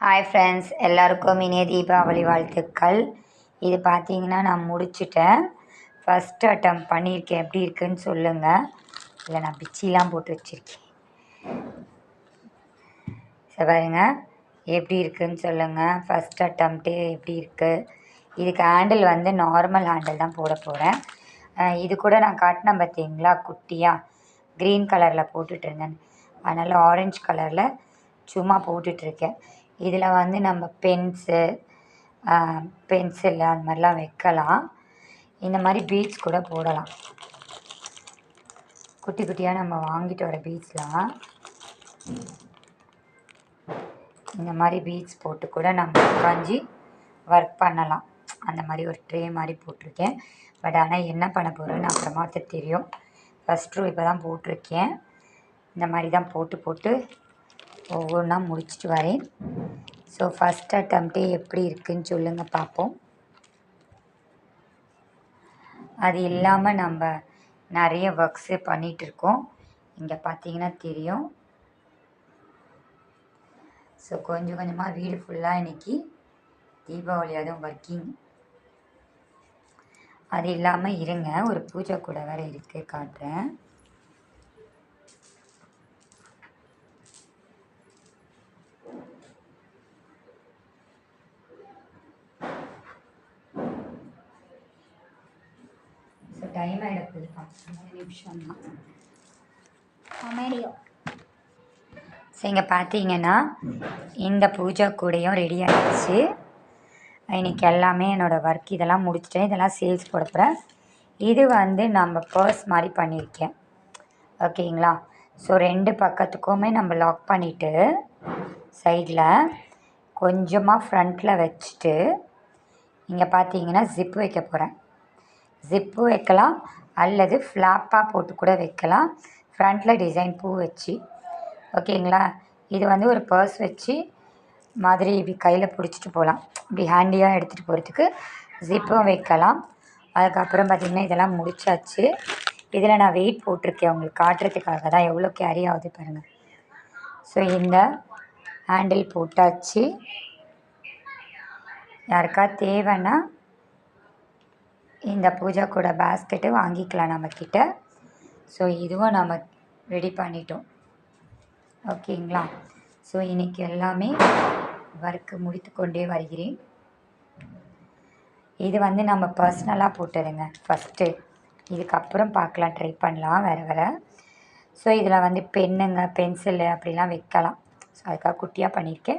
Hi friends எல்லாருக்கும் இனிய தீபாவளி வாழ்த்துக்கள். இது பார்த்தீங்கன்னா நான் முடிச்சிட்டேன். ஃபஸ்ட் அட்டம் பண்ணியிருக்கேன். எப்படி இருக்குன்னு சொல்லுங்கள் இல்லை நான் பிச்சிலாம் போட்டு வச்சுருக்கேன். சரி பாருங்க. எப்படி இருக்குன்னு சொல்லுங்கள் ஃபஸ்ட் அட்டம்ப்ட்டு எப்படி இருக்குது இதுக்கு ஹேண்டில் வந்து நார்மல் ஹேண்டில் தான் போட போகிறேன் இது கூட நான் காட்டினேன் பார்த்தீங்களா குட்டியாக க்ரீன் கலரில் போட்டுட்ருந்தேன் அதனால் ஆரஞ்சு கலரில் சும்மா போட்டுட்ருக்கேன் இதில் வந்து நம்ம பென்ஸு பென்சில் அந்த மாதிரிலாம் வைக்கலாம். இந்த மாதிரி பீட்ஸ் கூட போடலாம். குட்டி குட்டியாக நம்ம வாங்கிட்டு வர பீட்ஸ்லாம். இந்த மாதிரி பீட்ஸ் போட்டு கூட நம்ம உட்காந்து ஒர்க் பண்ணலாம். அந்த மாதிரி ஒரு ட்ரே மாதிரி போட்டிருக்கேன். பட் ஆனால் என்ன பண்ண போகிறேன்னு அப்புறமா தெரியும். ஃபஸ்ட் ரூ இப்போ தான் போட்டிருக்கேன். இந்த மாதிரி தான் போட்டு போட்டு ஒவ்வொன்றா முடிச்சுட்டு வரேன். ஸோ ஃபஸ்ட் அட்டம்ப்டே எப்படி இருக்குன்னு சொல்லுங்கள் பார்ப்போம் அது இல்லாமல் நம்ம நிறைய ஒர்க்ஸு பண்ணிகிட்ருக்கோம் இங்கே பார்த்தீங்கன்னா தெரியும். ஸோ கொஞ்சம் கொஞ்சமாக வீடு ஃபுல்லாக இன்றைக்கி தீபாவளி அதுவும் ஒர்க்கிங் அது இல்லாமல் இருங்க ஒரு பூஜை கூட வேறு இருக்குது காட்டுறேன். இப்போ டைம் ஆகிடப்போகுது நிமிஷம் அமேரியோ ஸோ இங்கே பார்த்தீங்கன்னா இந்த பூஜா கூடையும் ரெடி ஆகிடுச்சு இன்றைக்கி எல்லாமே என்னோடய ஒர்க் இதெல்லாம் முடிச்சிட்டேன். இதெல்லாம் சேல்ஸ் போட போகிறேன் இது வந்து நம்ம பர்ஸ் மாதிரி பண்ணியிருக்கேன். ஓகேங்களா? ஸோ ரெண்டு பக்கத்துக்குமே நம்ம லாக் பண்ணிவிட்டு சைடில் கொஞ்சமாக ஃப்ரண்ட்டில் வச்சுட்டு இங்கே பார்த்தீங்கன்னா ஜிப் வைக்க போகிறேன் ஜிப்பு வைக்கலாம். அல்லது ஃப்ளாப்பாக போட்டு கூட வைக்கலாம். ஃப்ரண்ட்டில் டிசைன் பூ வச்சு. ஓகேங்களா இது வந்து ஒரு பர்ஸ் வச்சு மாதிரி இப்படி கையில் பிடிச்சிட்டு போகலாம். இப்படி ஹேண்டியாக எடுத்துகிட்டு போகிறதுக்கு ஜிப்பும் வைக்கலாம். அதுக்கப்புறம் பார்த்திங்கன்னா இதெல்லாம் முடிச்சாச்சு. இதில் நான் வெயிட் போட்டிருக்கேன் உங்களுக்கு காட்டுறதுக்காக தான். எவ்வளோ கேரி ஆகுது பாருங்கள் ஸோ இந்த ஹேண்டில் போட்டாச்சு. யாருக்கா தேவைன்னா இந்த பூஜா கூட பேஸ்கெட்டு வாங்கிக்கலாம் நம்மக்கிட்ட. ஸோ இதுவும் நம்ம ரெடி பண்ணிட்டோம். ஓகேங்களா ஸோ இன்றைக்கி எல்லாமே ஒர்க்கு முடித்து கொண்டே வருகிறேன். இது வந்து நம்ம பர்சனலாக போட்டதுங்க. ஃபஸ்ட்டு இதுக்கப்புறம் பார்க்கலாம் ட்ரை பண்ணலாம் வேறு வேறு. ஸோ இதில் வந்து பென்னுங்க பென்சிலு அப்படிலாம் வைக்கலாம். ஸோ அதுக்காக குட்டியாக பண்ணியிருக்கேன்.